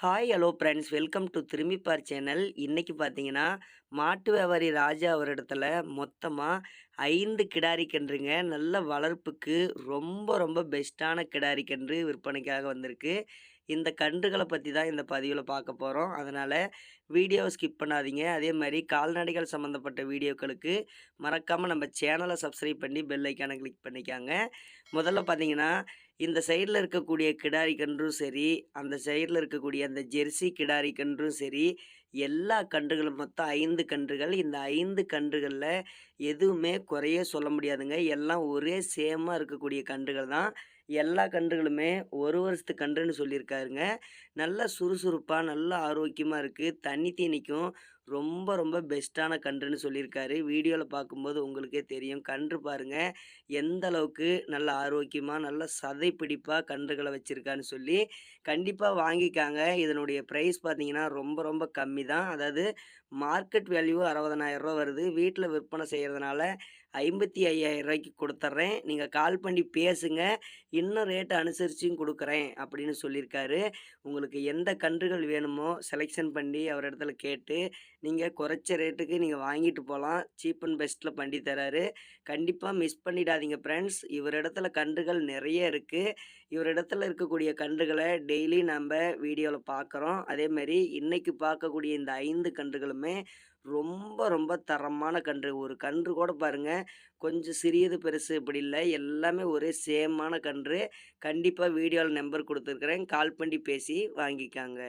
Hi hello friends welcome to திரும்பிப்பார் channel இன்றைக்கி பார்த்தீங்கன்னா மாட்டு வியாபாரி ராஜா அவரிடத்துல மொத்தமாக ஐந்து கிடாரி கன்றுங்க நல்ல வளர்ப்புக்கு ரொம்ப ரொம்ப பெஸ்ட்டான கிடாரி கன்று விற்பனைக்காக வந்திருக்கு. இந்த கன்றுகளை பற்றி தான் இந்த பதிவில் பார்க்க போகிறோம் அதனால் வீடியோவை ஸ்கிப் பண்ணாதீங்க. அதே மாதிரி கால்நடைகள் சம்மந்தப்பட்ட வீடியோக்களுக்கு மறக்காமல் நம்ம சேனலை சப்ஸ்கிரைப் பண்ணி பெல் ஐக்கானை கிளிக் பண்ணிக்காங்க. முதல்ல பார்த்தீங்கன்னா இந்த சைடில் இருக்கக்கூடிய கிடாரி கன்றும் சரி அந்த சைடில் இருக்கக்கூடிய அந்த ஜெர்சி கிடாரி கன்றும் சரி எல்லா கன்றுகளும் மொத்தம் ஐந்து கன்றுகள். இந்த ஐந்து கன்றுகளில் எதுவுமே குறைய சொல்ல முடியாதுங்க. எல்லாம் ஒரே சேமாக இருக்கக்கூடிய கன்றுகள் தான். எல்லா கன்றுகளுமே ஒரு வருஷத்து கன்றுன்னு சொல்லியிருக்காருங்க. நல்லா சுறுசுறுப்பாக நல்லா ஆரோக்கியமாக இருக்குது தண்ணி தீனிக்கும் ரொம்ப ரொம்ப பெஸ்ட்டான கன்றுன்னு சொல்லியிருக்காரு. வீடியோவில் பார்க்கும்போது உங்களுக்கே தெரியும். கன்று பாருங்கள் எந்த அளவுக்கு நல்ல ஆரோக்கியமாக நல்ல சதை பிடிப்பாக கன்றுகளை வச்சுருக்கான்னு சொல்லி கண்டிப்பாக வாங்கிக்காங்க. இதனுடைய ப்ரைஸ் பார்த்தீங்கன்னா ரொம்ப ரொம்ப கம்மி தான் அதாவது மார்க்கெட் வேல்யூ அறுபதனாயிரரூவா வருது. வீட்டில் விற்பனை செய்கிறதுனால ஐம்பத்தி ஐயாயிரம் ரூபாய்க்கு கொடுத்துட்றேன் நீங்கள் கால் பண்ணி பேசுங்க. இன்னும் ரேட்டு அனுசரிச்சும் கொடுக்குறேன் அப்படின்னு சொல்லியிருக்காரு. உங்களுக்கு எந்த கன்றுகள் வேணுமோ செலெக்ஷன் பண்ணி அவர் இடத்துல கேட்டு நீங்கள் குறைச்ச ரேட்டுக்கு நீங்கள் வாங்கிட்டு போகலாம் சீப் அண்ட் பெஸ்ட்டில் பண்ணி தராரு. கண்டிப்பாக மிஸ் பண்ணிடாதீங்க ஃப்ரெண்ட்ஸ் இவர் இடத்துல கன்றுகள் நிறைய இருக்குது இவர் இடத்துல இருக்கக்கூடிய கன்றுகளை டெய்லி நம்ம வீடியோவில் பார்க்குறோம் அதேமாரி இன்றைக்கி பார்க்கக்கூடிய இந்த ஐந்து கன்றுகளுமே ரொம்ப ரொம்ப தரமான கன்று. ஒரு கன்று கூட பாருங்கள் கொஞ்சம் சிறியது பெருசு இப்படி இல்லை. எல்லாமே ஒரே சேமான கன்று. கண்டிப்பாக வீடியோவில் நம்பர் கொடுத்துருக்குறேன். கால் பண்ணி பேசி வாங்கிக்காங்க.